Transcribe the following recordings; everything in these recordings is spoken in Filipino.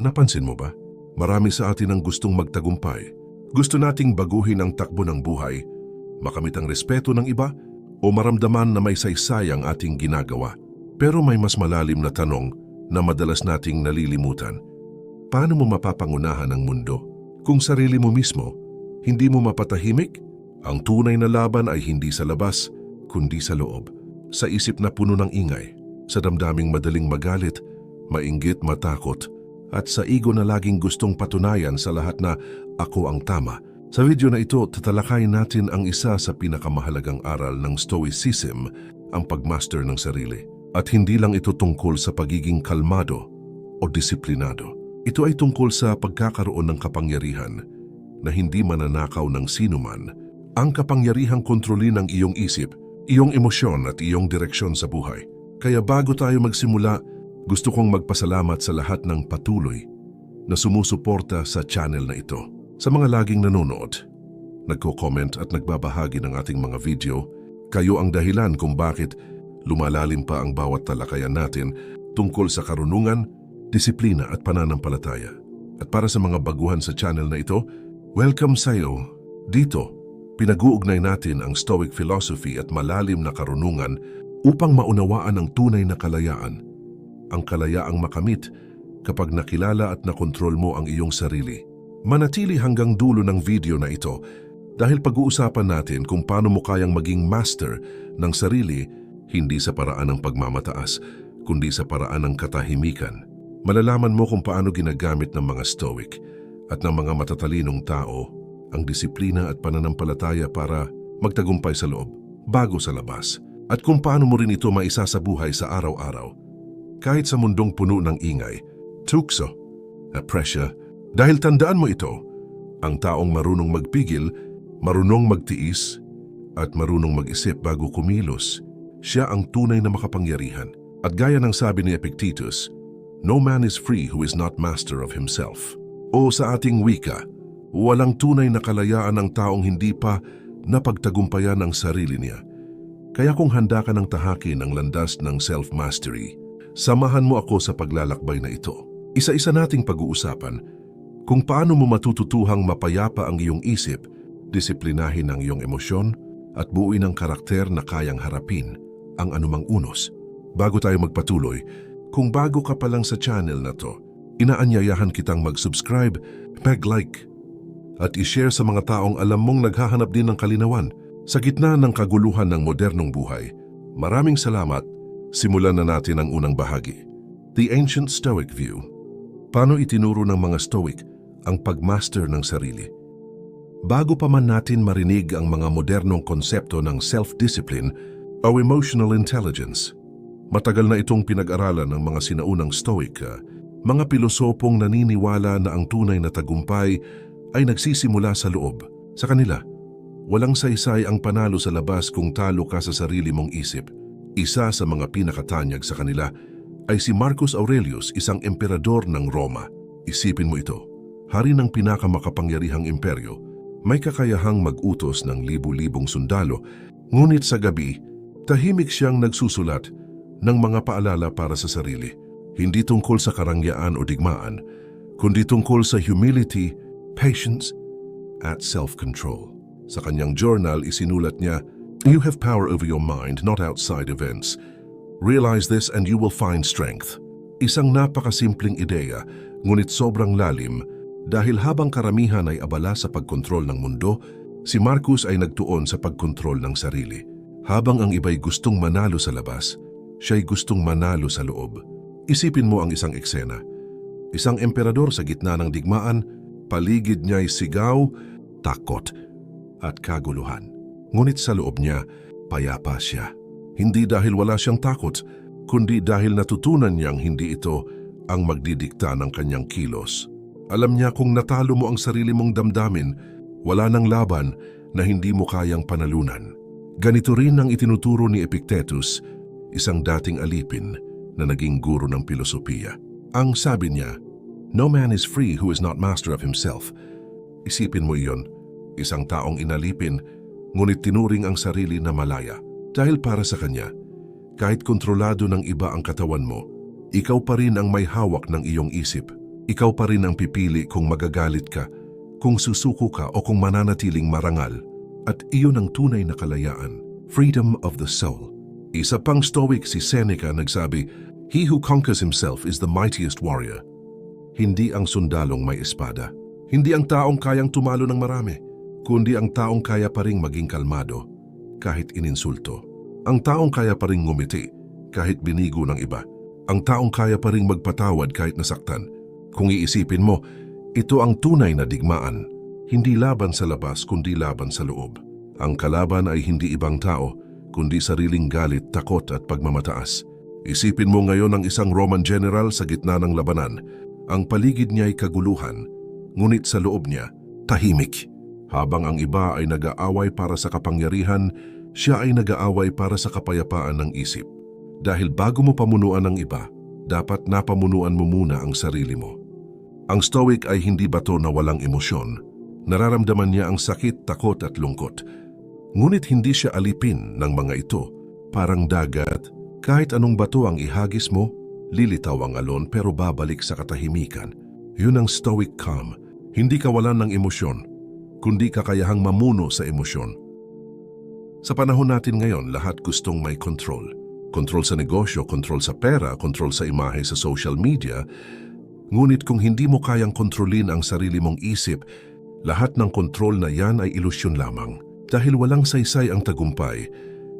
Napansin mo ba? Marami sa atin ang gustong magtagumpay. Gusto nating baguhin ang takbo ng buhay, makamit ang respeto ng iba, o maramdaman na may saysay ang ating ginagawa. Pero may mas malalim na tanong na madalas nating nalilimutan. Paano mo mapapangunahan ang mundo? Kung sarili mo mismo, hindi mo mapatahimik? Ang tunay na laban ay hindi sa labas, kundi sa loob. Sa isip na puno ng ingay, sa damdaming madaling magalit, mainggit matakot, at sa ego na laging gustong patunayan sa lahat na ako ang tama. Sa video na ito, tatalakayin natin ang isa sa pinakamahalagang aral ng Stoicism, ang pagmaster ng sarili. At hindi lang ito tungkol sa pagiging kalmado o disiplinado. Ito ay tungkol sa pagkakaroon ng kapangyarihan na hindi mananakaw ng sinuman, ang kapangyarihang kontrolin ang iyong isip, iyong emosyon at iyong direksyon sa buhay. Kaya bago tayo magsimula, gusto kong magpasalamat sa lahat ng patuloy na sumusuporta sa channel na ito. Sa mga laging nanonood, nagko-comment at nagbabahagi ng ating mga video, kayo ang dahilan kung bakit lumalalim pa ang bawat talakayan natin tungkol sa karunungan, disiplina at pananampalataya. At para sa mga baguhan sa channel na ito, welcome sa iyo. Dito, pinag-uugnay natin ang Stoic philosophy at malalim na karunungan upang maunawaan ang tunay na kalayaan. Ang kalayaang makamit kapag nakilala at nakontrol mo ang iyong sarili. Manatili hanggang dulo ng video na ito dahil pag-uusapan natin kung paano mo kayang maging master ng sarili hindi sa paraan ng pagmamataas, kundi sa paraan ng katahimikan. Malalaman mo kung paano ginagamit ng mga stoic at ng mga matatalinong tao ang disiplina at pananampalataya para magtagumpay sa loob, bago sa labas, at kung paano mo rin ito maisa sa araw-araw. Kahit sa mundong puno ng ingay, tukso, at pressure, dahil tandaan mo ito, ang taong marunong magpigil, marunong magtiis, at marunong mag-isip bago kumilos, siya ang tunay na makapangyarihan. At gaya ng sabi ni Epictetus, No man is free who is not master of himself. O sa ating wika, walang tunay na kalayaan ng taong hindi pa napagtagumpayan ang sarili niya. Kaya kung handa ka ng tahakin ang landas ng self-mastery, samahan mo ako sa paglalakbay na ito. Isa-isa nating pag-uusapan kung paano mo matututuhang mapayapa ang iyong isip, disiplinahin ang iyong emosyon, at buuin ang karakter na kayang harapin ang anumang unos. Bago tayo magpatuloy, kung bago ka pa lang sa channel na to, inaanyayahan kitang mag-subscribe, mag-like, at i-share sa mga taong alam mong naghahanap din ng kalinawan sa gitna ng kaguluhan ng modernong buhay. Maraming salamat. Simulan na natin ang unang bahagi. The Ancient Stoic View. Paano itinuro ng mga Stoic ang pagmaster ng sarili? Bago pa man natin marinig ang mga modernong konsepto ng self-discipline o emotional intelligence, matagal na itong pinag-aralan ng mga sinaunang Stoic, ah, mga pilosopong naniniwala na ang tunay na tagumpay ay nagsisimula sa loob. Sa kanila, walang saysay ang panalo sa labas kung talo ka sa sarili mong isip. Isa sa mga pinakatanyag sa kanila ay si Marcus Aurelius, isang emperador ng Roma. Isipin mo ito, hari ng pinakamakapangyarihang imperyo, may kakayahang mag-utos ng libu-libong sundalo, ngunit sa gabi, tahimik siyang nagsusulat ng mga paalala para sa sarili. Hindi tungkol sa karangyaan o digmaan, kundi tungkol sa humility, patience, at self-control. Sa kanyang journal, isinulat niya, You have power over your mind, not outside events. Realize this and you will find strength. Isang napakasimpleng ideya, ngunit sobrang lalim, dahil habang karamihan ay abala sa pagkontrol ng mundo, si Marcus ay nagtuon sa pagkontrol ng sarili. Habang ang iba'y gustong manalo sa labas, siya'y gustong manalo sa loob. Isipin mo ang isang eksena. Isang emperador sa gitna ng digmaan, paligid niya'y sigaw, takot, at kaguluhan. Ngunit sa loob niya, payapa siya. Hindi dahil wala siyang takot, kundi dahil natutunan niyang hindi ito ang magdidikta ng kanyang kilos. Alam niya kung natalo mo ang sarili mong damdamin, wala nang laban na hindi mo kayang panalunan. Ganito rin ang itinuturo ni Epictetus, isang dating alipin na naging guro ng pilosopiya. Ang sabi niya, No man is free who is not master of himself. Isipin mo iyon, isang taong inalipin, ngunit tinuring ang sarili na malaya. Dahil para sa kanya, kahit kontrolado ng iba ang katawan mo, ikaw pa rin ang may hawak ng iyong isip. ikaw pa rin ang pipili kung magagalit ka, kung susuko ka o kung mananatiling marangal. At iyon ang tunay na kalayaan, freedom of the soul. Isa pang stoic si Seneca nagsabi, He who conquers himself is the mightiest warrior. Hindi ang sundalong may espada. Hindi ang taong kayang tumalo ng marami, kundi ang taong kaya pa ring maging kalmado kahit ininsulto. Ang taong kaya pa ring ngumiti kahit binigo ng iba. Ang taong kaya pa ring magpatawad kahit nasaktan. Kung iisipin mo, ito ang tunay na digmaan. Hindi laban sa labas kundi laban sa loob. Ang kalaban ay hindi ibang tao, kundi sariling galit, takot at pagmamataas. Isipin mo ngayon ang isang Roman general sa gitna ng labanan. Ang paligid niya ay kaguluhan, ngunit sa loob niya, tahimik. Habang ang iba ay nag-aaway para sa kapangyarihan, siya ay nag-aaway para sa kapayapaan ng isip. Dahil bago mo pamunuan ng iba, dapat napamunuan mo muna ang sarili mo. Ang stoic ay hindi bato na walang emosyon. Nararamdaman niya ang sakit, takot at lungkot. Ngunit hindi siya alipin ng mga ito. Parang dagat, kahit anong bato ang ihagis mo, lilitaw ang alon pero babalik sa katahimikan. Yun ang stoic calm. Hindi kawalan ng emosyon, kundi kakayahang mamuno sa emosyon. Sa panahon natin ngayon, lahat gustong may control. Control sa negosyo, control sa pera, control sa imahe sa social media. Ngunit kung hindi mo kayang kontrolin ang sarili mong isip, lahat ng kontrol na yan ay ilusyon lamang. Dahil walang saysay ang tagumpay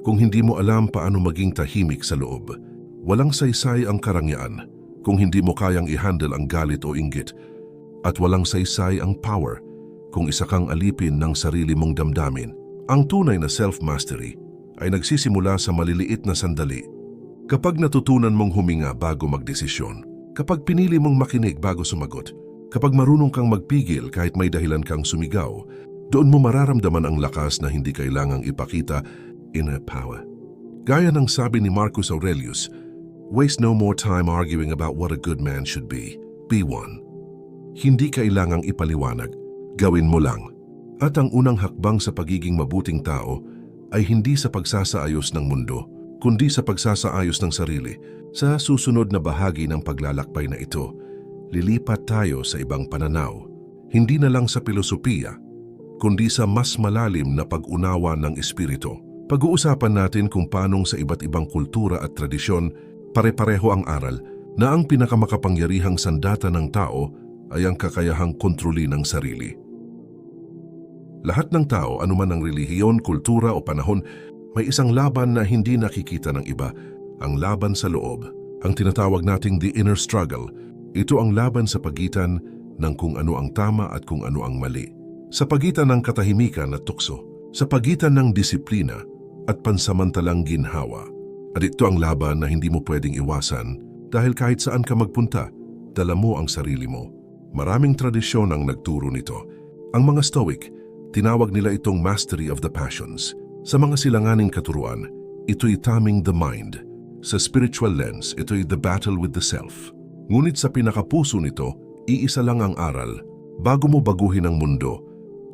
kung hindi mo alam paano maging tahimik sa loob. Walang saysay ang karangyaan kung hindi mo kayang i-handle ang galit o inggit. At walang saysay ang power kung isa kang alipin ng sarili mong damdamin. Ang tunay na self-mastery ay nagsisimula sa maliliit na sandali. Kapag natutunan mong huminga bago magdesisyon, kapag pinili mong makinig bago sumagot, kapag marunong kang magpigil kahit may dahilan kang sumigaw, doon mo mararamdaman ang lakas na hindi kailangang ipakita inner power. Gaya ng sabi ni Marcus Aurelius, Waste no more time arguing about what a good man should be. Be one. Hindi kailangang ipaliwanag, gawin mo lang. At ang unang hakbang sa pagiging mabuting tao ay hindi sa pagsasaayos ng mundo, kundi sa pagsasaayos ng sarili. Sa susunod na bahagi ng paglalakbay na ito, lilipat tayo sa ibang pananaw. Hindi na lang sa filosofiya, kundi sa mas malalim na pag-unawa ng espiritu. Pag-uusapan natin kung paanong sa iba't ibang kultura at tradisyon, pare-pareho ang aral na ang pinakamakapangyarihang sandata ng tao ay ang kakayahang kontrolin ng sarili. Lahat ng tao, anuman ang relihiyon, kultura o panahon, may isang laban na hindi nakikita ng iba, ang laban sa loob. Ang tinatawag nating the inner struggle, ito ang laban sa pagitan ng kung ano ang tama at kung ano ang mali. Sa pagitan ng katahimikan at tukso, sa pagitan ng disiplina at pansamantalang ginhawa. At ito ang laban na hindi mo pwedeng iwasan dahil kahit saan ka magpunta, dala mo ang sarili mo. Maraming tradisyon ang nagturo nito. Ang mga Stoic, tinawag nila itong mastery of the passions. Sa mga silanganing katuruan, ito'y taming the mind. Sa spiritual lens, ito'y the battle with the self. Ngunit sa pinakapuso nito, iisa lang ang aral. Bago mo baguhin ang mundo,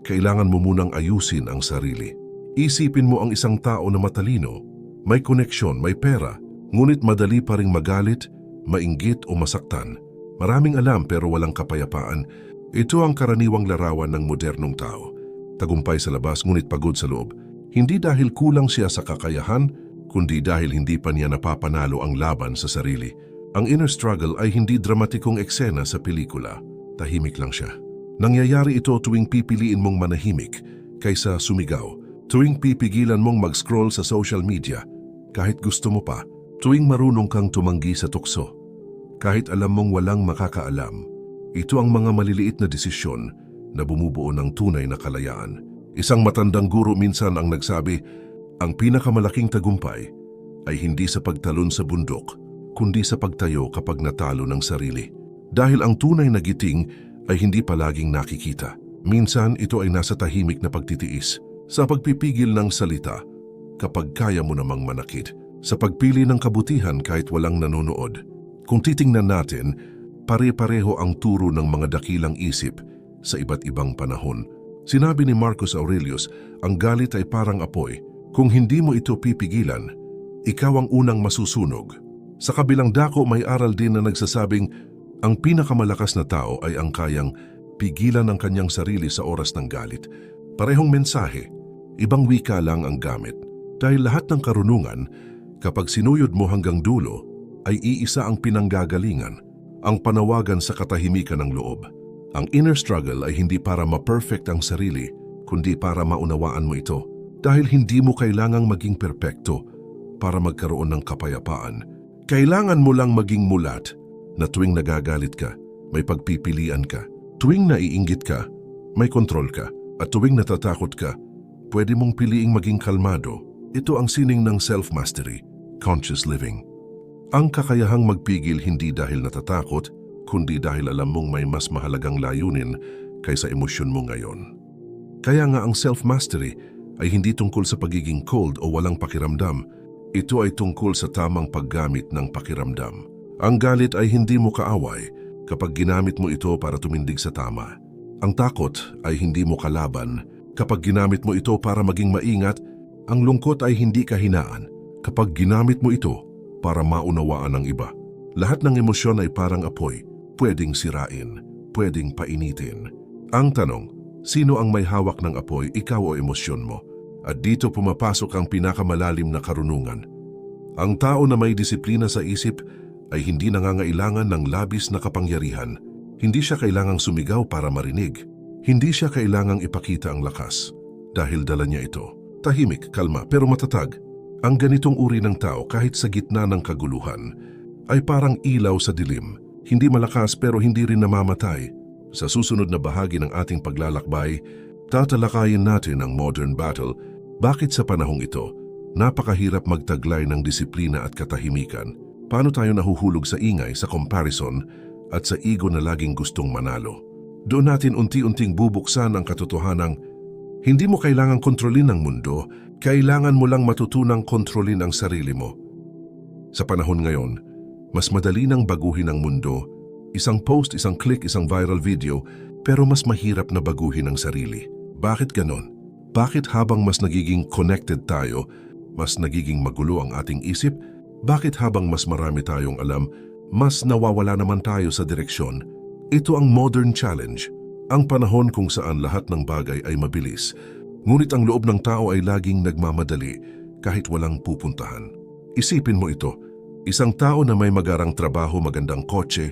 kailangan mo munang ayusin ang sarili. Isipin mo ang isang tao na matalino, may koneksyon, may pera, ngunit madali pa ring magalit, mainggit o masaktan. Maraming alam pero walang kapayapaan. Ito ang karaniwang larawan ng modernong tao. Tagumpay sa labas ngunit pagod sa loob. Hindi dahil kulang siya sa kakayahan, kundi dahil hindi pa niya napapanalo ang laban sa sarili. Ang inner struggle ay hindi dramatikong eksena sa pelikula. Tahimik lang siya. Nangyayari ito tuwing pipiliin mong manahimik kaysa sumigaw. Tuwing pipigilan mong mag-scroll sa social media, kahit gusto mo pa. Tuwing marunong kang tumanggi sa tukso, kahit alam mong walang makakaalam. Ito ang mga maliliit na desisyon na bumubuo ng tunay na kalayaan. Isang matandang guro minsan ang nagsabi, ang pinakamalaking tagumpay ay hindi sa pagtalon sa bundok, kundi sa pagtayo kapag natalo ng sarili. Dahil ang tunay na giting ay hindi palaging nakikita. Minsan ito ay nasa tahimik na pagtitiis, sa pagpipigil ng salita, kapag kaya mo namang manakit, sa pagpili ng kabutihan kahit walang nanonood. Kung titingnan natin, pare-pareho ang turo ng mga dakilang isip sa iba't ibang panahon. Sinabi ni Marcus Aurelius, ang galit ay parang apoy. Kung hindi mo ito pipigilan, ikaw ang unang masusunog. Sa kabilang dako may aral din na nagsasabing, Ang pinakamalakas na tao ay ang kayang pigilan ang kanyang sarili sa oras ng galit. Parehong mensahe, ibang wika lang ang gamit. Dahil lahat ng karunungan, kapag sinuyod mo hanggang dulo, ay iisa ang pinanggagalingan, ang panawagan sa katahimikan ng loob. Ang inner struggle ay hindi para ma-perfect ang sarili, kundi para maunawaan mo ito. Dahil hindi mo kailangang maging perpekto para magkaroon ng kapayapaan. Kailangan mo lang maging mulat na tuwing nagagalit ka, may pagpipilian ka. Tuwing naiinggit ka, may kontrol ka. At tuwing natatakot ka, pwede mong piliing maging kalmado. Ito ang sining ng self-mastery, conscious living. Ang kakayahang magpigil hindi dahil natatakot, kundi dahil alam mong may mas mahalagang layunin kaysa emosyon mo ngayon. Kaya nga ang self-mastery ay hindi tungkol sa pagiging cold o walang pakiramdam. Ito ay tungkol sa tamang paggamit ng pakiramdam. Ang galit ay hindi mo kaaway kapag ginamit mo ito para tumindig sa tama. Ang takot ay hindi mo kalaban kapag ginamit mo ito para maging maingat. Ang lungkot ay hindi kahinaan kapag ginamit mo ito para maunawaan ng iba. Lahat ng emosyon ay parang apoy, pwedeng sirain, pwedeng painitin. Ang tanong, sino ang may hawak ng apoy, ikaw o emosyon mo? At dito pumapasok ang pinakamalalim na karunungan. Ang tao na may disiplina sa isip ay hindi nangangailangan ng labis na kapangyarihan. Hindi siya kailangang sumigaw para marinig. Hindi siya kailangang ipakita ang lakas. Dahil dala niya ito. Tahimik, kalma, pero matatag. Ang ganitong uri ng tao kahit sa gitna ng kaguluhan ay parang ilaw sa dilim. Hindi malakas pero hindi rin namamatay. Sa susunod na bahagi ng ating paglalakbay, tatalakayin natin ang modern battle. Bakit sa panahong ito, napakahirap magtaglay ng disiplina at katahimikan? Paano tayo nahuhulog sa ingay, sa comparison, at sa ego na laging gustong manalo? Doon natin unti-unting bubuksan ang katotohanang hindi mo kailangang kontrolin ang mundo, kailangan mo lang matutunang kontrolin ang sarili mo. Sa panahon ngayon, mas madali nang baguhin ang mundo. Isang post, isang click, isang viral video, pero mas mahirap na baguhin ang sarili. Bakit ganon? Bakit habang mas nagiging connected tayo, mas nagiging magulo ang ating isip? Bakit habang mas marami tayong alam, mas nawawala naman tayo sa direksyon? Ito ang modern challenge. Ang panahon kung saan lahat ng bagay ay mabilis, ngunit ang loob ng tao ay laging nagmamadali kahit walang pupuntahan. Isipin mo ito, isang tao na may magarang trabaho, magandang kotse,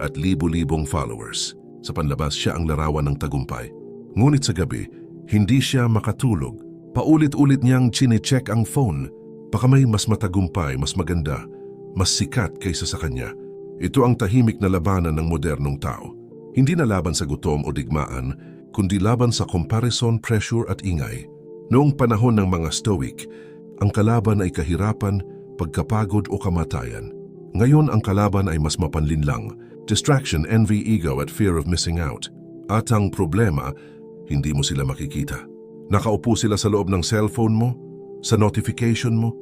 at libo-libong followers. Sa panlabas siya ang larawan ng tagumpay. Ngunit sa gabi, hindi siya makatulog. Paulit-ulit niyang chinecheck ang phone. Baka may mas matagumpay, mas maganda, mas sikat kaysa sa kanya. Ito ang tahimik na labanan ng modernong tao. Hindi na laban sa gutom o digmaan, kundi laban sa comparison, pressure at ingay. Noong panahon ng mga Stoic, ang kalaban ay kahirapan, pagkapagod o kamatayan. Ngayon ang kalaban ay mas mapanlinlang, distraction, envy, ego at fear of missing out. At ang problema, hindi mo sila makikita. Nakaupo sila sa loob ng cellphone mo, sa notification mo,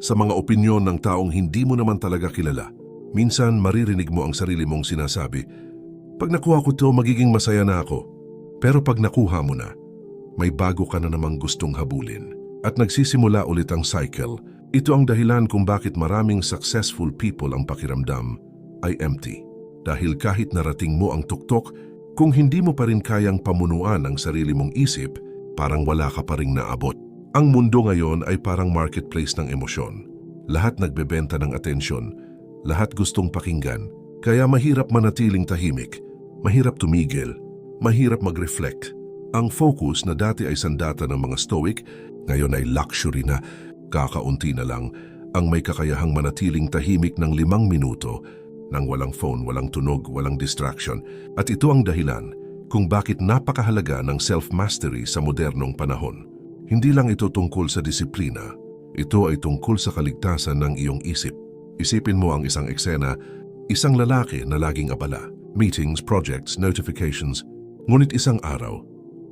sa mga opinyon ng taong hindi mo naman talaga kilala. Minsan maririnig mo ang sarili mong sinasabi, pag nakuha ko to, magiging masaya na ako. Pero pag nakuha mo na, may bago ka na namang gustong habulin. At nagsisimula ulit ang cycle. Ito ang dahilan kung bakit maraming successful people ang pakiramdam ay empty. Dahil kahit narating mo ang tuktok, kung hindi mo pa rin kayang pamunuan ang sarili mong isip, parang wala ka pa rin naabot. Ang mundo ngayon ay parang marketplace ng emosyon. Lahat nagbebenta ng atensyon, lahat gustong pakinggan, kaya mahirap manatiling tahimik Mahirap tumigil, mahirap mag-reflect. Ang focus na dati ay sandata ng mga stoic, ngayon ay luxury na, kakaunti na lang, ang may kakayahang manatiling tahimik ng limang minuto nang walang phone, walang tunog, walang distraction. At ito ang dahilan kung bakit napakahalaga ng self-mastery sa modernong panahon. Hindi lang ito tungkol sa disiplina, ito ay tungkol sa kaligtasan ng iyong isip. Isipin mo ang isang eksena, isang lalaki na laging abala meetings, projects, notifications. Ngunit isang araw,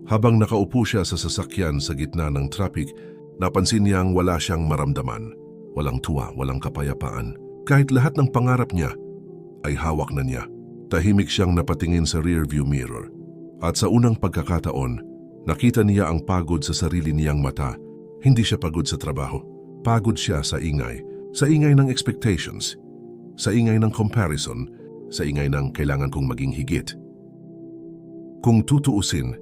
habang nakaupo siya sa sasakyan sa gitna ng traffic, napansin niyang wala siyang maramdaman. Walang tuwa, walang kapayapaan. Kahit lahat ng pangarap niya ay hawak na niya. Tahimik siyang napatingin sa rearview mirror. At sa unang pagkakataon, nakita niya ang pagod sa sarili niyang mata. Hindi siya pagod sa trabaho. Pagod siya sa ingay. Sa ingay ng expectations. Sa ingay ng comparison sa ingay ng kailangan kong maging higit. Kung tutuusin,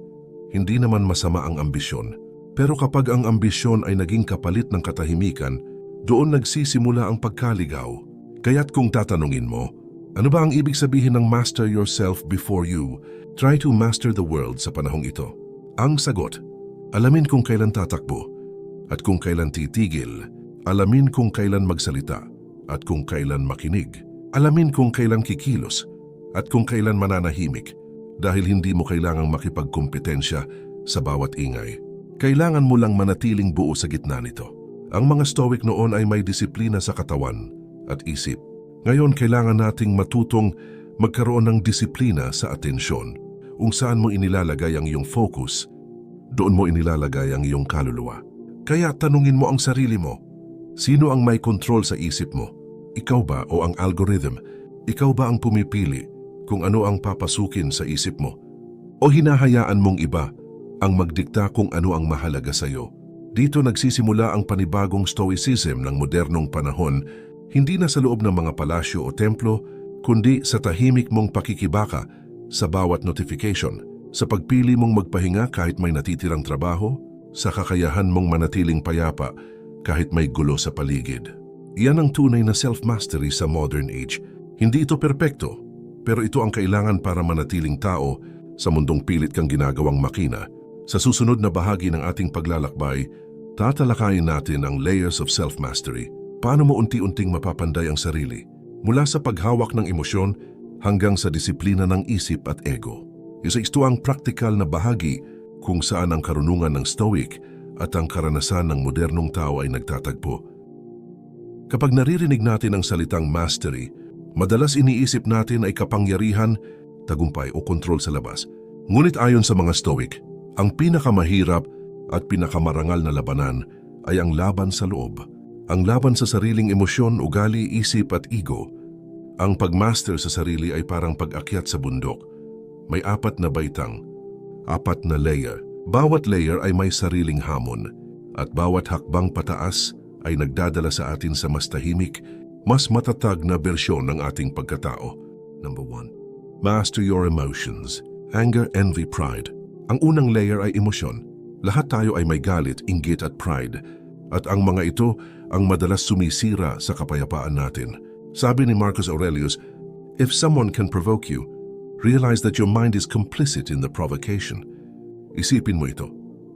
hindi naman masama ang ambisyon. Pero kapag ang ambisyon ay naging kapalit ng katahimikan, doon nagsisimula ang pagkaligaw. Kaya't kung tatanungin mo, ano ba ang ibig sabihin ng master yourself before you, try to master the world sa panahong ito? Ang sagot, alamin kung kailan tatakbo, at kung kailan titigil, alamin kung kailan magsalita, at kung kailan makinig, alamin kung kailan kikilos, at kung kailan mananahimik, dahil hindi mo kailangang makipagkompetensya sa bawat ingay. Kailangan mo lang manatiling buo sa gitna nito. Ang mga stoic noon ay may disiplina sa katawan at isip. Ngayon kailangan nating matutong magkaroon ng disiplina sa atensyon. Kung saan mo inilalagay ang iyong focus, doon mo inilalagay ang iyong kaluluwa. Kaya tanungin mo ang sarili mo, sino ang may control sa isip mo? Ikaw ba o ang algorithm? Ikaw ba ang pumipili kung ano ang papasukin sa isip mo? O hinahayaan mong iba ang magdikta kung ano ang mahalaga sa iyo? Dito nagsisimula ang panibagong stoicism ng modernong panahon, hindi na sa loob ng mga palasyo o templo, kundi sa tahimik mong pakikibaka sa bawat notification, sa pagpili mong magpahinga kahit may natitirang trabaho, sa kakayahan mong manatiling payapa kahit may gulo sa paligid. Iyan ang tunay na self-mastery sa modern age. Hindi ito perpekto, pero ito ang kailangan para manatiling tao sa mundong pilit kang ginagawang makina. Sa susunod na bahagi ng ating paglalakbay, tatalakayin natin ang layers of self-mastery. Paano mo unti-unting mapapanday ang sarili mula sa paghawak ng emosyon hanggang sa disiplina ng isip at ego. Isa ito ang praktikal na bahagi kung saan ang karunungan ng Stoic at ang karanasan ng modernong tao ay nagtatagpo. Kapag naririnig natin ang salitang mastery, madalas iniisip natin ay kapangyarihan, tagumpay o kontrol sa labas. Ngunit ayon sa mga Stoic, ang pinakamahirap at pinakamarangal na labanan ay ang laban sa loob. Ang laban sa sariling emosyon, ugali, isip at ego. Ang pagmaster sa sarili ay parang pag-akyat sa bundok. May apat na baitang, apat na layer. Bawat layer ay may sariling hamon at bawat hakbang pataas ay nagdadala sa atin sa mas tahimik, mas matatag na bersyon ng ating pagkatao. Number one, master your emotions, anger, envy, pride. Ang unang layer ay emosyon. Lahat tayo ay may galit, inggit at pride. At ang mga ito ang madalas sumisira sa kapayapaan natin. Sabi ni Marcus Aurelius, If someone can provoke you, realize that your mind is complicit in the provocation. Isipin mo ito.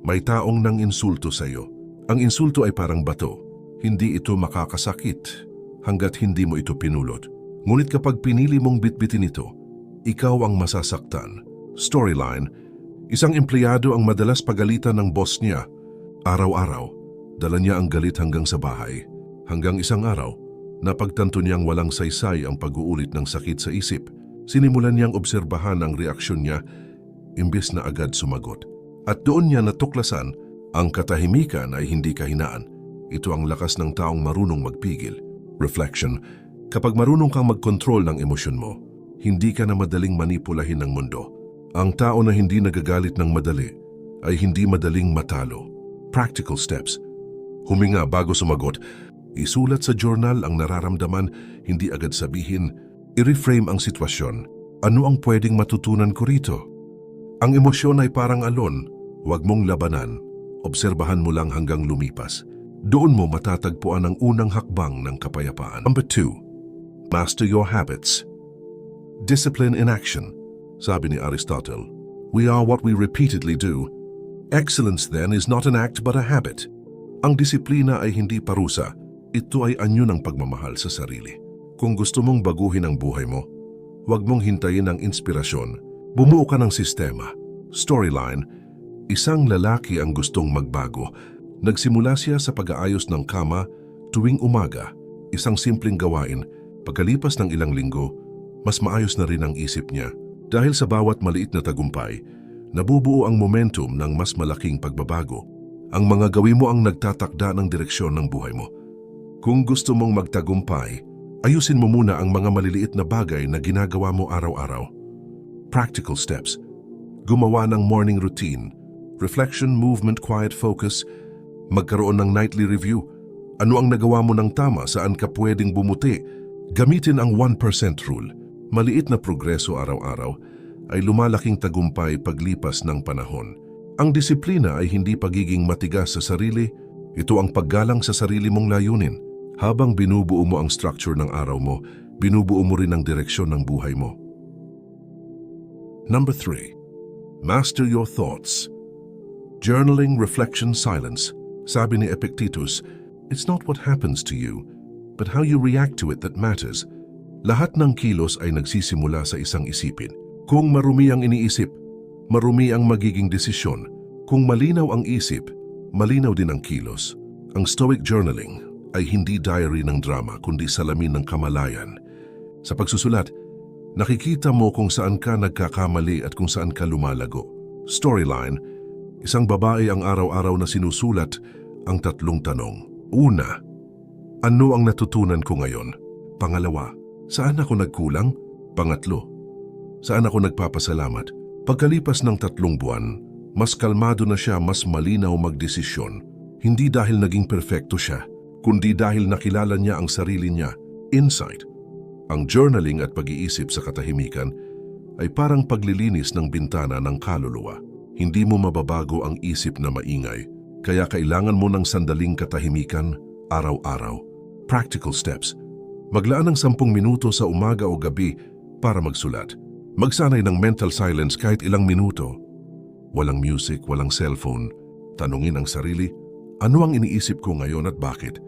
May taong nang insulto sa iyo. Ang insulto ay parang bato. Hindi ito makakasakit hanggat hindi mo ito pinulot. Ngunit kapag pinili mong bitbitin ito, ikaw ang masasaktan. Storyline, isang empleyado ang madalas pagalitan ng boss niya. Araw-araw, dala niya ang galit hanggang sa bahay. Hanggang isang araw, napagtanto niyang walang saysay ang pag-uulit ng sakit sa isip. Sinimulan niyang obserbahan ang reaksyon niya imbes na agad sumagot. At doon niya natuklasan ang katahimikan ay hindi kahinaan. Ito ang lakas ng taong marunong magpigil. Reflection, kapag marunong kang mag-control ng emosyon mo, hindi ka na madaling manipulahin ng mundo. Ang tao na hindi nagagalit ng madali ay hindi madaling matalo. Practical steps. Huminga bago sumagot. Isulat sa journal ang nararamdaman, hindi agad sabihin. I-reframe ang sitwasyon. Ano ang pwedeng matutunan ko rito? Ang emosyon ay parang alon. Huwag mong labanan. Obserbahan mo lang hanggang lumipas. Doon mo matatagpuan ang unang hakbang ng kapayapaan. Number two, master your habits. Discipline in action. Sabi ni Aristotle, we are what we repeatedly do. Excellence then is not an act but a habit. Ang disiplina ay hindi parusa. Ito ay anyo ng pagmamahal sa sarili. Kung gusto mong baguhin ang buhay mo, huwag mong hintayin ang inspirasyon. Bumuo ka ng sistema. Storyline, isang lalaki ang gustong magbago. Nagsimula siya sa pag-aayos ng kama tuwing umaga. Isang simpleng gawain. Pagkalipas ng ilang linggo, mas maayos na rin ang isip niya. Dahil sa bawat maliit na tagumpay, nabubuo ang momentum ng mas malaking pagbabago. Ang mga gawin mo ang nagtatakda ng direksyon ng buhay mo. Kung gusto mong magtagumpay, ayusin mo muna ang mga maliliit na bagay na ginagawa mo araw-araw. Practical steps. Gumawa ng morning routine, reflection, movement, quiet focus, magkaroon ng nightly review. Ano ang nagawa mo ng tama, saan ka pwedeng bumuti? Gamitin ang 1% rule. Maliit na progreso araw-araw ay lumalaking tagumpay paglipas ng panahon. Ang disiplina ay hindi pagiging matigas sa sarili, ito ang paggalang sa sarili mong layunin. Habang binubuo mo ang structure ng araw mo, binubuo mo rin ang direksyon ng buhay mo. Number 3. Master your thoughts. Journaling, reflection, silence. Sabi ni Epictetus, it's not what happens to you, but how you react to it that matters. Lahat ng kilos ay nagsisimula sa isang isipin. Kung marumi ang iniisip, marumi ang magiging desisyon. Kung malinaw ang isip, malinaw din ang kilos. Ang Stoic Journaling ay hindi diary ng drama kundi salamin ng kamalayan. Sa pagsusulat, nakikita mo kung saan ka nagkakamali at kung saan ka lumalago. Storyline, isang babae ang araw-araw na sinusulat ang tatlong tanong. Una, ano ang natutunan ko ngayon? Pangalawa, saan ako nagkulang? Pangatlo, saan ako nagpapasalamat? Pagkalipas ng tatlong buwan, mas kalmado na siya mas malinaw magdesisyon. Hindi dahil naging perpekto siya, kundi dahil nakilala niya ang sarili niya, insight. Ang journaling at pag-iisip sa katahimikan ay parang paglilinis ng bintana ng kaluluwa. Hindi mo mababago ang isip na maingay, kaya kailangan mo ng sandaling katahimikan araw-araw. Practical steps. Maglaan ng sampung minuto sa umaga o gabi para magsulat. Magsanay ng mental silence kahit ilang minuto. Walang music, walang cellphone. Tanungin ang sarili, ano ang iniisip ko ngayon at bakit?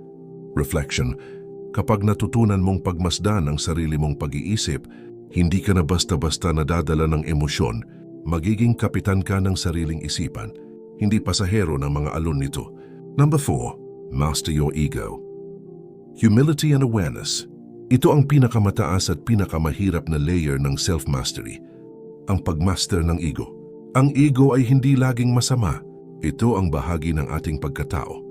Reflection. Kapag natutunan mong pagmasdan ang sarili mong pag-iisip, hindi ka na basta-basta nadadala ng emosyon, magiging kapitan ka ng sariling isipan, hindi pasahero ng mga alon nito. Number 4. Master your ego. Humility and awareness. Ito ang pinakamataas at pinakamahirap na layer ng self-mastery. Ang pagmaster ng ego. Ang ego ay hindi laging masama. Ito ang bahagi ng ating pagkatao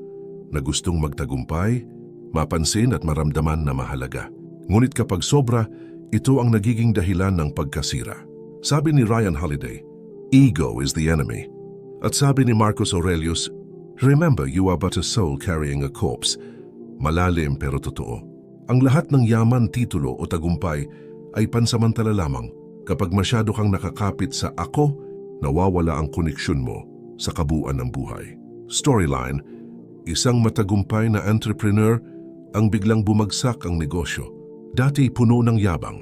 na gustong magtagumpay, mapansin at maramdaman na mahalaga. Ngunit kapag sobra, ito ang nagiging dahilan ng pagkasira. Sabi ni Ryan Holiday, ego is the enemy. At sabi ni Marcus Aurelius, remember you are but a soul carrying a corpse. Malalim pero totoo. Ang lahat ng yaman, titulo o tagumpay ay pansamantala lamang kapag masyado kang nakakapit sa ako, nawawala ang koneksyon mo sa kabuuan ng buhay. Storyline, isang matagumpay na entrepreneur ang biglang bumagsak ang negosyo. Dati puno ng yabang,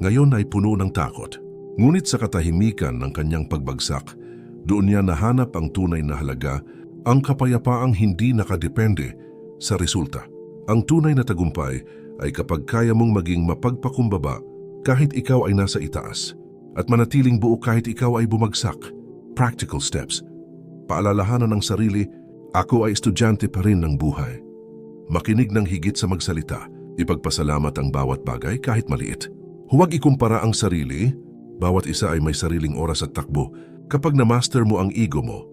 ngayon ay puno ng takot. Ngunit sa katahimikan ng kanyang pagbagsak, doon niya nahanap ang tunay na halaga, ang kapayapaang hindi nakadepende sa resulta. Ang tunay na tagumpay ay kapag kaya mong maging mapagpakumbaba kahit ikaw ay nasa itaas at manatiling buo kahit ikaw ay bumagsak. Practical steps. Paalalahanan ng sarili, ako ay estudyante pa rin ng buhay. Makinig ng higit sa magsalita, ipagpasalamat ang bawat bagay kahit maliit. Huwag ikumpara ang sarili, bawat isa ay may sariling oras at takbo. Kapag na-master mo ang ego mo,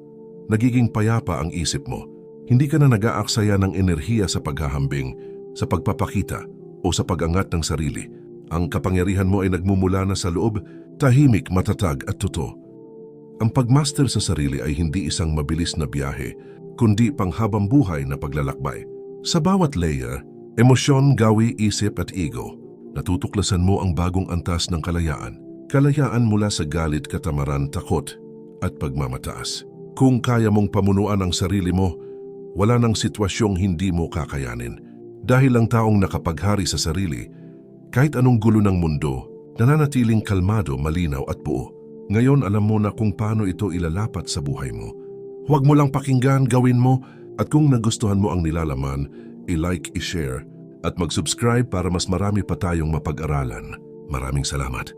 nagiging payapa ang isip mo. Hindi ka na nag-aaksaya ng enerhiya sa paghahambing, sa pagpapakita o sa pag-angat ng sarili. Ang kapangyarihan mo ay nagmumula na sa loob, tahimik, matatag at totoo. Ang pagmaster sa sarili ay hindi isang mabilis na biyahe, kundi panghabang buhay na paglalakbay. Sa bawat layer, emosyon, gawi, isip at ego, natutuklasan mo ang bagong antas ng kalayaan. Kalayaan mula sa galit, katamaran, takot at pagmamataas. Kung kaya mong pamunuan ang sarili mo, wala nang sitwasyong hindi mo kakayanin. Dahil ang taong nakapaghari sa sarili, kahit anong gulo ng mundo, nananatiling kalmado, malinaw at buo. Ngayon alam mo na kung paano ito ilalapat sa buhay mo. Huwag mo lang pakinggan, gawin mo, at kung nagustuhan mo ang nilalaman, i-like, i-share, at mag-subscribe para mas marami pa tayong mapag-aralan. Maraming salamat.